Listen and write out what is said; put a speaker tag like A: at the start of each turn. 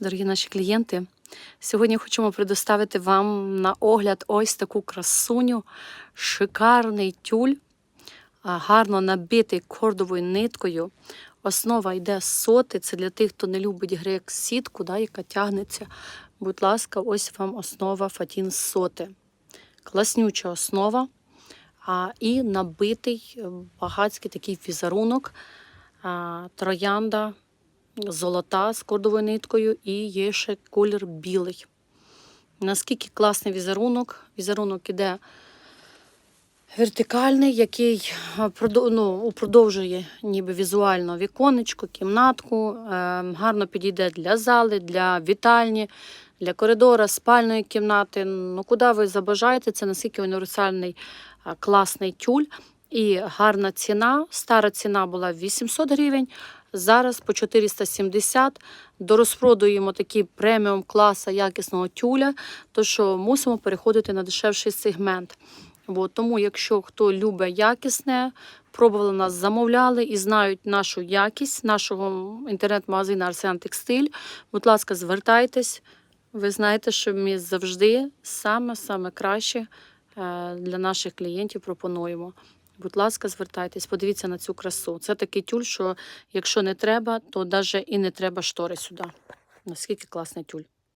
A: Дорогі наші клієнти, сьогодні хочемо предоставити вам на огляд ось таку красуню, шикарний тюль, гарно набитий кордовою ниткою. Основа йде соти. Це для тих, хто не любить грек сітку, да, яка тягнеться. Будь ласка, ось вам основа фатін соти. Класнюча основа а, і набитий е, багатський такий візерунок, а, троянда золота з кордовою ниткою і є ще колір білий. Наскільки класний візерунок. Візерунок іде вертикальний, який ну, продовжує ніби візуально віконечко, кімнатку. Е, гарно підійде для зали, для вітальні, для коридора, спальної кімнати. Ну, куди ви забажаєте, це наскільки універсальний класний тюль. І гарна ціна. Стара ціна була 800 гривень, зараз по 470. Дорозпродуємо такий преміум класа якісного тюля, то що мусимо переходити на дешевший сегмент. Бо тому, якщо хто любить якісне, пробували нас, замовляли і знають нашу якість нашого інтернет-магазину Арсен Текстиль, будь ласка, звертайтесь. Ви знаєте, що ми завжди саме-саме краще е, для наших клієнтів пропонуємо. Будь ласка, звертайтесь, подивіться на цю красу. Це такий тюль, що якщо не треба, то навіть і не треба штори сюди. Наскільки класний тюль.